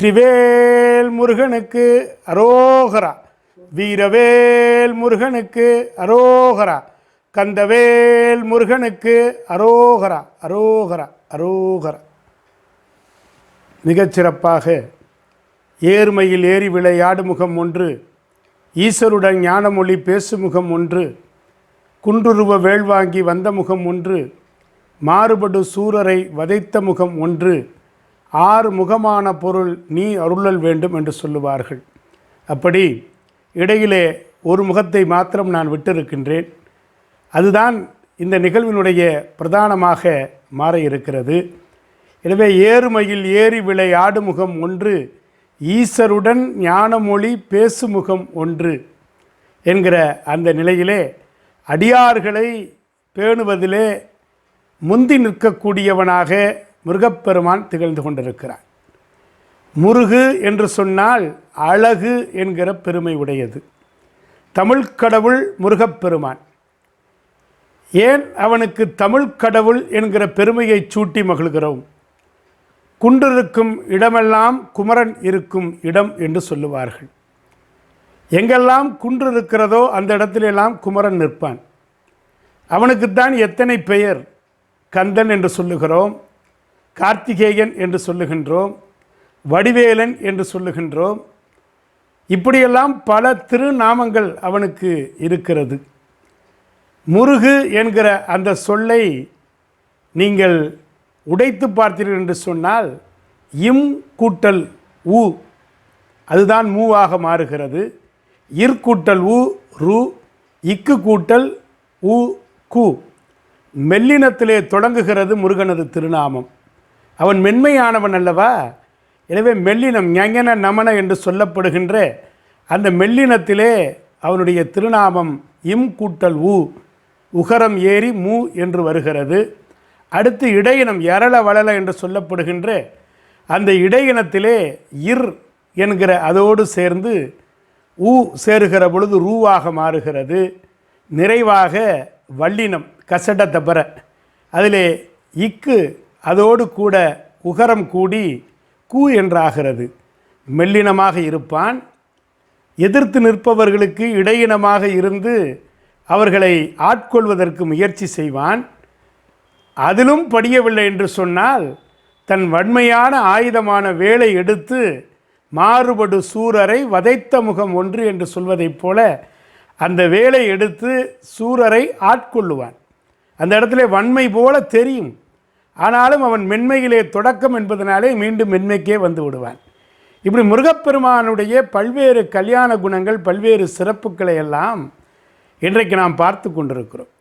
வெற்றிவேல் முருகனுக்கு அரோகரா. வீரவேல் முருகனுக்கு அரோகரா. கந்தவேல் முருகனுக்கு அரோகரா. அரோகரா. அரோகரா. மிகச்சிறப்பாக ஏர்மையில் ஏறி விளையாடு முகம் ஒன்று ஈஸ்வருடன் ஞானமொழி பேசு முகம் ஒன்று குன்றுருவ வேள்வாங்கி வந்த முகம் ஒன்று மாறுபடு சூரரை வதைத்த முகம் ஒன்று ஆறு முகமான பொருள் நீ அருளல் வேண்டும் என்று சொல்லுவார்கள். அப்படி இடையிலே ஒரு முகத்தை மாத்திரம் நான் விட்டிருக்கின்றேன். அதுதான் இந்த நிகழ்வினுடைய பிரதானமாக மாற இருக்கிறது எனவே ஏறுமையில் ஏறி விளை ஆடுமுகம் ஒன்று ஈசருடன் ஞானமொழி பேசுமுகம் ஒன்று என்கிற அந்த நிலையிலே அடியார்களை பேணுவதிலே முந்தி நிற்கக்கூடியவனாக முருகப்பெருமான் திகழ்ந்து கொண்டிருக்கிறார். முருகு என்று சொன்னால் அழகு என்கிற பெருமை உடையது. தமிழ்க் கடவுள் முருகப்பெருமான். ஏன் அவனுக்கு தமிழ்க் கடவுள் என்கிற பெருமையை சூட்டி மகிழ்கிறோம்? குன்றிருக்கும் இடமெல்லாம் குமரன் இருக்கும் இடம் என்று சொல்லுவார்கள். எங்கெல்லாம் குன்று இருக்கிறதோ அந்த இடத்திலெல்லாம் குமரன் நிற்பான். அவனுக்குத்தான் எத்தனை பெயர்? கந்தன் என்று சொல்லுகிறோம். கார்த்திகேயன் என்று சொல்லுகின்றோம் வடிவேலன் என்று சொல்லுகின்றோம். இப்படியெல்லாம் பல திருநாமங்கள் அவனுக்கு இருக்கிறது. முருகு என்கிற அந்த சொல்லை நீங்கள் உடைத்து பார்த்தீர்கள் என்று சொன்னால் இம் கூட்டல் உ அதுதான் மூவாக மாறுகிறது. இற்கூட்டல் உ ரு இக்கு கூட்டல் உ கு. மெல்லினத்திலே தொடங்குகிறது முருகனது திருநாமம். அவன் மென்மையானவன் அல்லவா? எனவே மெல்லினம் ஞங்கன நமன என்று சொல்லப்படுகின்ற அந்த மெல்லினத்திலே அவனுடைய திருநாமம் இம் கூட்டல் உ உகரம் ஏறி மூ என்று வருகிறது. அடுத்து இடையினம் எரள வளல என்று சொல்லப்படுகின்ற அந்த இடையினத்திலே இர் என்கிற அதோடு சேர்ந்து ஊ சேருகிற பொழுது ரூவாக மாறுகிறது. நிறைவாக வல்லினம் கசட தபர. அதிலே இக்கு அதோடு கூட உகரம் கூடி கூ என்றாகிறது. மெல்லினமாக இருப்பான். எதிர்த்து நிற்பவர்களுக்கு இடையினமாக இருந்து அவர்களை ஆட்கொள்வதற்கு முயற்சி செய்வான். அதிலும் படியவில்லை என்று சொன்னால் தன் வன்மையான ஆயுதமான வேலை எடுத்து மாறுபடு சூரரை வதைத்த முகம் ஒன்று என்று சொல்வதைப் போல அந்த வேலை எடுத்து சூரரை ஆட்கொள்ளுவான். அந்த இடத்துல வன்மை போல தெரியும். ஆனாலும் அவன் மென்மையிலே தொடக்கம் என்பதனாலே மீண்டும் மென்மைக்கே வந்து விடுவான். இப்படி முருகப்பெருமானுடைய பல்வேறு கல்யாண குணங்கள் பல்வேறு சிறப்புகளை எல்லாம் இன்றைக்கு நாம் பார்த்து கொண்டிருக்கிறோம்.